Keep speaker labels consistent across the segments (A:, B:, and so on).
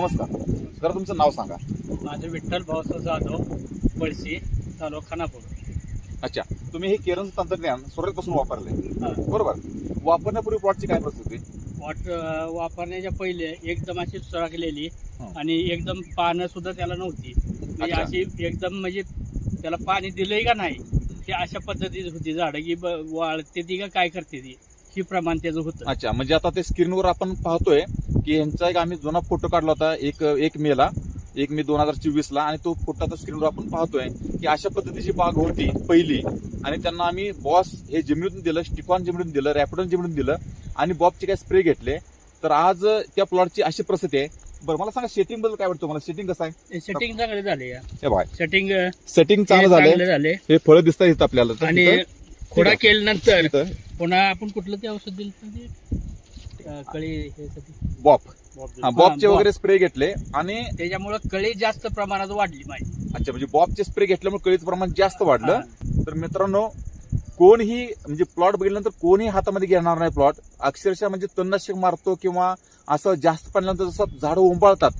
A: नमस्कार. जरा तुमचं नाव सांगा.
B: माझं विठ्ठल भाऊसाहेब जाधव पळशी तालुका खानापूर.
A: अच्छा. तुम्ही हे केरनचं तंत्रज्ञान सुरुवातीपासून वापरले. बरोबर. वापरण्यापूर्वी प्लॉटची काय परिस्थिती?
B: वाट वापरण्याच्या पहिले एकदम अशी सरकलेली. आणि एकदम पानं सुद्धा त्याला नव्हती. म्हणजे. अशी एकदम म्हणजे त्याला पाणी दिलंय का नाही हे अशा पद्धतीची होती. झाडं की वाळते ती का काय करते ती? ही प्रमाण त्याचं होतं.
A: अच्छा म्हणजे आता ते स्क्रीनवर आपण पाहतोय की यांचा एक आम्ही जुना फोटो काढला होता एक एक मेला एक मे दोन हजार चोवीस ला आणि तो फोटो आता स्क्रीनवर आपण पाहतोय की अशा पद्धतीची बाग होती पहिली. आणि त्यांना आम्ही बॉस हे जिमनीतून दिलं स्टिकॉन जिमनीतून दिलं रॅपिडॉन जिमनीतून दिलं आणि बॉबचे काय स्प्रे घेतले. तर आज त्या प्लॉटची अशी परिस्थिती आहे. बरं मला सांगा सेटिंगबद्दल काय वाटतं मला सेटिंग कसं आहे?
B: सेटिंग चांगले झाले सेटिंग
A: सेटिंग चांगलं
B: झाले
A: हे फळं दिसतात इथं आपल्याला
B: आणि खोडा. केल्यानंतर पुन्हा आपण कुठलं ते औषध दिलं होतं ते? अं, कळी हे साठी.
A: बॉप
B: बॉब
A: हा
B: हा,
A: वगैरे स्प्रे घेतले आणि
B: त्याच्यामुळे कळी जास्त प्रमाणात वाढली माझी.
A: अच्छा म्हणजे बॉबचे स्प्रे घेतल्यामुळे कळीचं प्रमाण जास्त वाढलं. तर मित्रांनो कोणही म्हणजे प्लॉट बघितल्यानंतर कोणीही हातामध्ये घेणार नाही प्लॉट. अक्षरशः म्हणजे तणनाशक मारतो किंवा असं जास्त पाण्यानंतर जसं झाडं उंबाळतात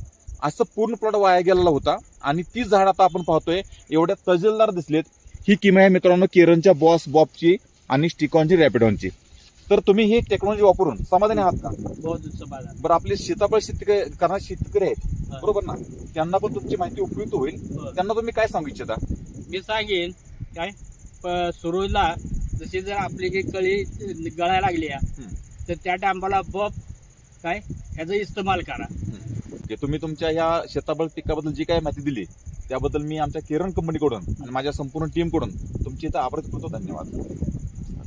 A: असं पूर्ण प्लॉट वाया गेलेला होता. आणि ती झाड आता आपण पाहतोय एवढ्या तजेलदार दिसलेत. ही किमया आहे मित्रांनो केरनच्या बॉस बॉबची. आणि स्टिकॉनची रॅपिडॉनची. तर तुम्ही ही टेक्नॉलॉजी वापरून समाधानी आहात का? बरं आपले सीताफळ शेतकरी करणारे शेतकरी आहेत. बरोबर ना? त्यांना पण तुमची माहिती उपयुक्त होईल. त्यांना तुम्ही काय सांगू इच्छिता?
B: मी सांगेन काय? सुरुवातीला जशी जर आपली जी कळी गळायला लागली तर त्या टायमाला बप काय? ह्याचा इस्तेमाल करा.
A: जे तुम्ही तुमच्या ह्या शेताबळ पिकाबद्दल जी काय माहिती दिली त्याबद्दल मी आमच्या केरन कंपनीकडून आणि माझ्या संपूर्ण टीमकडून निश्चित आभार करतो धन्यवाद.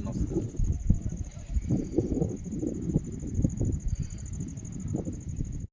A: नमस्कार.